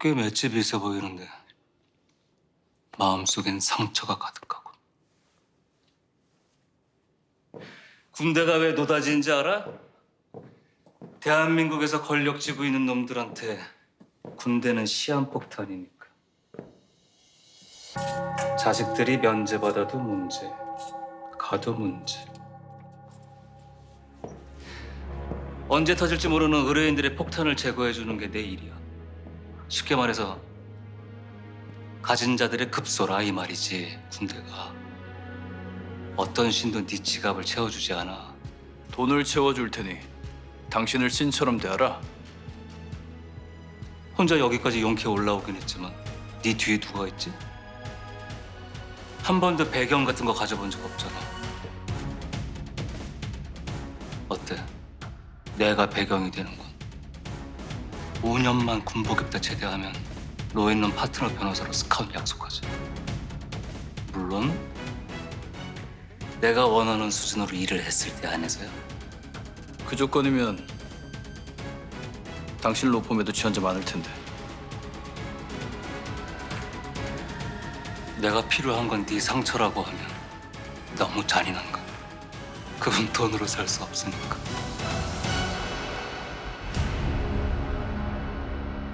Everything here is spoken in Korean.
꽤 맷집이 있어 보이는데 마음속엔 상처가 가득하고 군대가 왜 노다지인지 알아? 대한민국에서 권력 쥐고 있는 놈들한테 군대는 시한폭탄이니까 자식들이 면제받아도 문제 가도 문제 언제 터질지 모르는 의뢰인들의 폭탄을 제거해 주는 게 내 일이야. 쉽게 말해서 가진 자들의 급소라 이 말이지. 군대가 어떤 신도 네 지갑을 채워주지 않아. 돈을 채워줄 테니 당신을 신처럼 대하라. 혼자 여기까지 용케 올라오긴 했지만 네 뒤에 누가 있지? 한 번도 배경 같은 거 가져본 적 없잖아. 어때? 내가 배경이 되는 건 5년만 군복 입다 제대하면 노예는 파트너 변호사로 스카웃 약속하지. 물론 내가 원하는 수준으로 일을 했을 때 안에서야. 그 조건이면 당신 로펌에도 지원자 많을 텐데. 내가 필요한 건 네 상처라고 하면 너무 잔인한가? 그건 돈으로 살 수 없으니까.